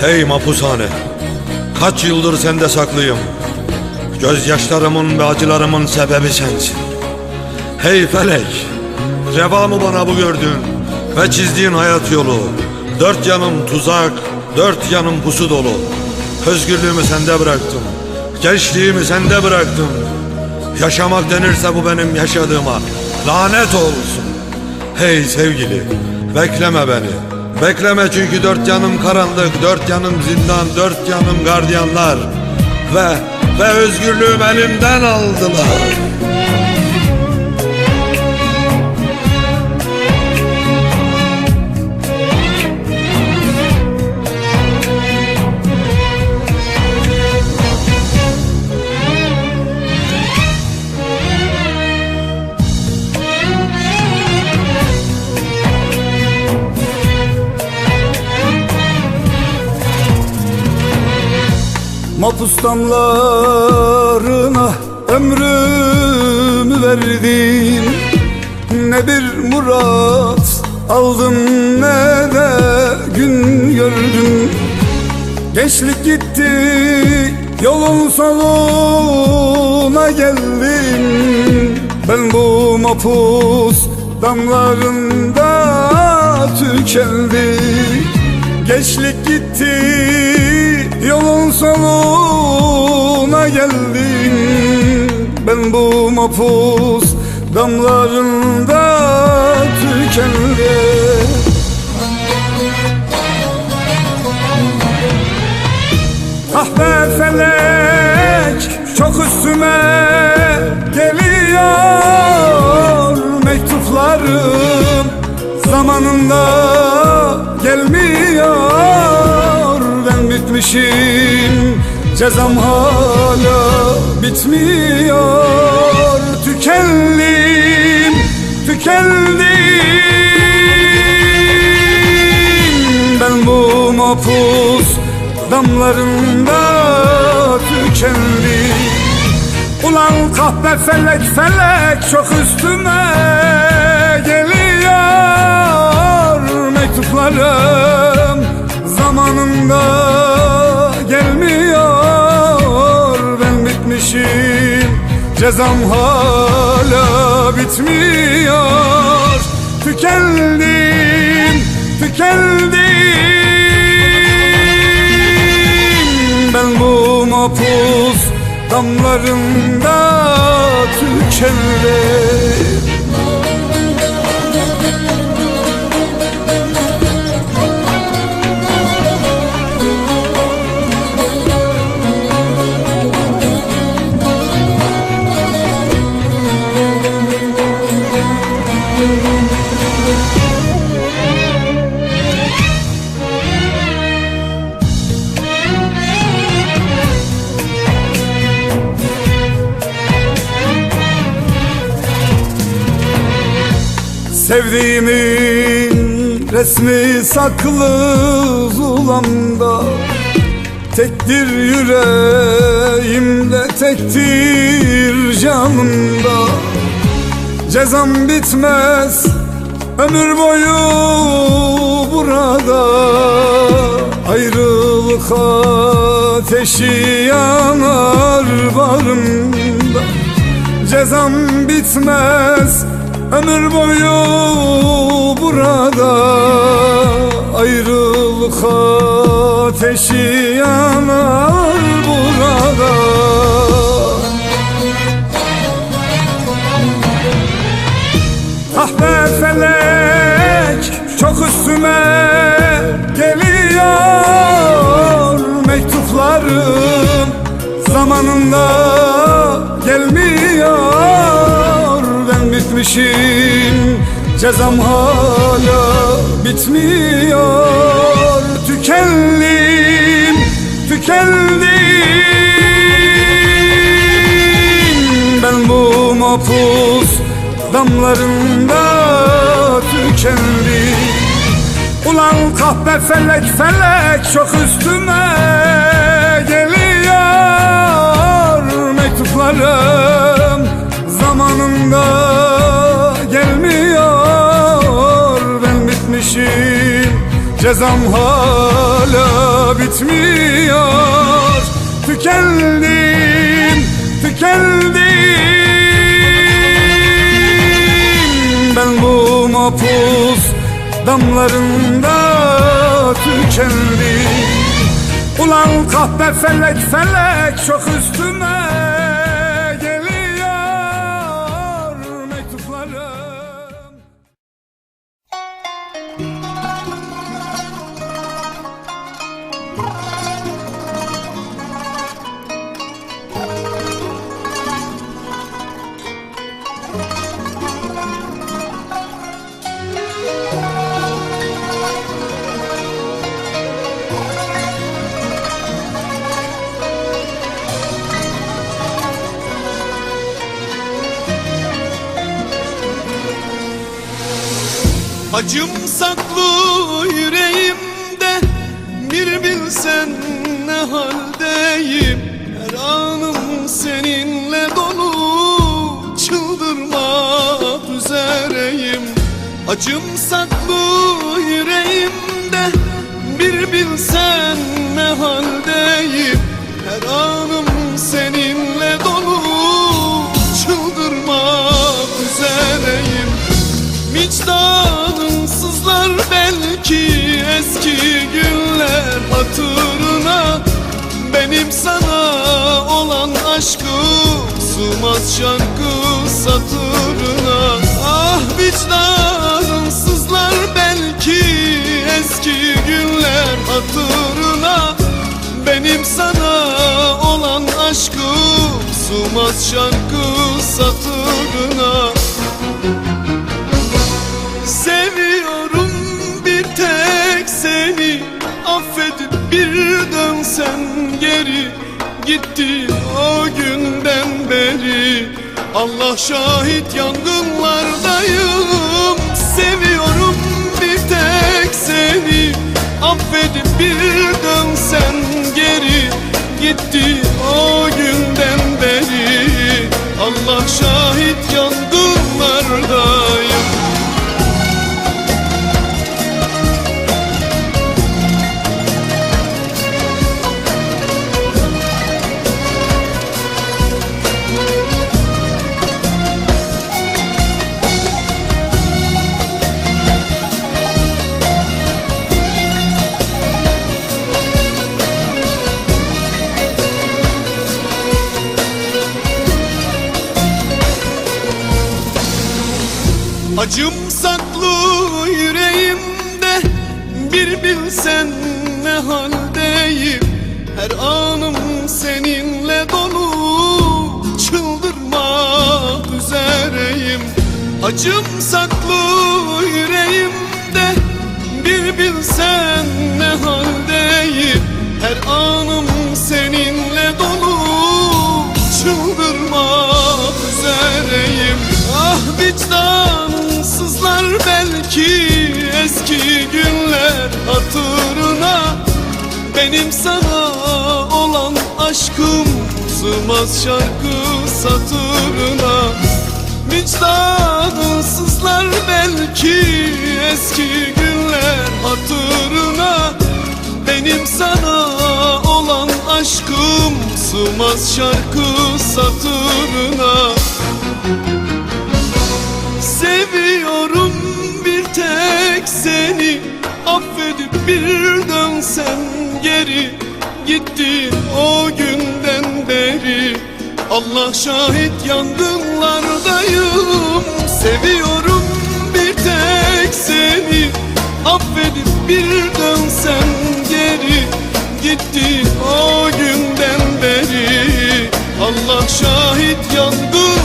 Hey mapushane Kaç yıldır sende saklıyım? Gözyaşlarımın ve acılarımın sebebi sensin. Hey felek Reva mı bana bu gördüğün Ve çizdiğin hayat yolu? Dört yanım tuzak Dört yanım pusu dolu. Özgürlüğümü sende bıraktım Gençliğimi sende bıraktım. Yaşamak denirse bu benim yaşadığıma Lanet olsun. Hey sevgili Bekleme beni Bekleme çünkü dört yanım karanlık Dört yanım zindan Dört yanım gardiyanlar. Ve ve özgürlüğüm elimden aldılar Mapus damlarına ömrümü verdim. Ne bir murat aldım ne de gün gördüm. Gençlik gitti yolun sonuna geldim. Ben bu mapus damlarında tükendim. Gençlik gitti Ben bu mapus damlarında tükendim. Ah be felek çok üstüme geliyor mektuplarım. Zamanında gelmiyor ben bitmişim Cezam hala bitmiyor. Tükendim, tükendim. Ben bu mapus damlarında tükendim. Ulan kahpe felek felek çok üstüme geliyor. Mektuplarım Zamanında Cezam hala bitmiyor. Tükendim, tükendim. Ben bu mapus damlarında tükendim Sevdiğimin resmi saklı zulamda Tektir yüreğimde tektir canımda. Cezam bitmez ömür boyu burada. Ayrılık ateşi yanar barımda. Cezam bitmez ömür boyu burada Ayrılık ateşi yanar burada. Ah be felek çok üstüme geliyor mektuplarım. Zamanında ben bitmişim Cezam hala bitmiyor. Tükendim, tükendim. Ben bu mapus damlarında tükendim. Ulan kahpe felek felek çok üstüme Cezam hala bitmiyor. Tükendim, tükendim. Ben bu mapus damlarında tükendim. Ulan kahpe felek felek çok üstüme Acım saklı yüreğimde Bir bilsen ne haldeyim? Her anım seninle dolu Çıldırmak üzereyim. Acım saklı yüreğimde Bir bilsen ne haldeyim? Her anım seninle sana olan aşkım sığmaz şarkı satırına. Ah vicdanın sızlar belki eski günler hatırına. Benim sana olan aşkım sığmaz şarkı satırına bir dönsen geri Gitti o günden beri. Allah şahit yangınlardayım Seviyorum bir tek seni. Affedip bir dönsen geri Gitti o Acım saklı yüreğimde Bir bilsen ne haldeyim? Her anım seninle dolu Çıldırmak üzereyim. Acım saklı yüreğimde Benim sana olan aşkım Sığmaz şarkı satırına. Vicdanım sızlar belki Eski günler hatırına. Benim sana olan aşkım sığmaz şarkı satırına. Seviyorum bir tek seni Affedip bir dönsen geri gitti o günden beri. Allah şahit yangınlardayım Seviyorum bir tek seni. Affedip bir dönsen geri Gitti o günden beri. Allah şahit yangınlardayım